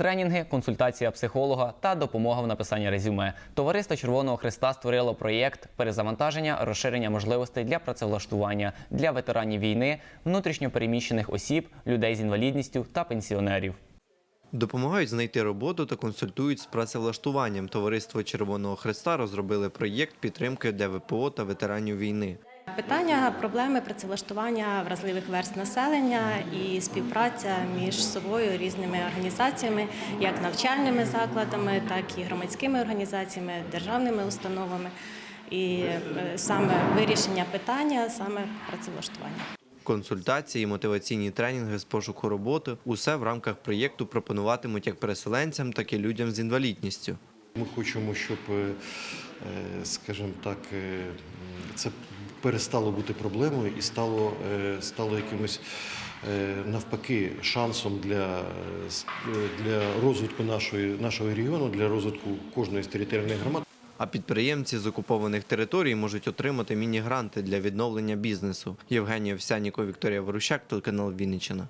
Тренінги, консультація психолога та допомога в написанні резюме. Товариство Червоного Христа створило проєкт перезавантаження, розширення можливостей для працевлаштування для ветеранів війни, внутрішньо переміщених осіб, людей з інвалідністю та пенсіонерів. Допомагають знайти роботу та консультують з працевлаштуванням. Товариство Червоного Христа розробили проєкт підтримки для ВПО та ветеранів війни. Питання проблеми працевлаштування вразливих верст населення і співпраця між собою різними організаціями, як навчальними закладами, так і громадськими організаціями, державними установами, і е, саме вирішення питання, саме працевлаштування. Консультації, мотиваційні тренінги з пошуку роботи усе в рамках проєкту пропонуватимуть як переселенцям, так і людям з інвалідністю. Ми хочемо, щоб, е, е, скажімо так, це перестало бути проблемою і стало, е, стало якимось е, навпаки шансом для, е, для розвитку нашої, нашого регіону, для розвитку кожної з територіальних громад. А підприємці з окупованих територій можуть отримати міні-гранти для відновлення бізнесу. Євгенія Овсяніко, Вікторія Ворущак, телеканал Вінниччина.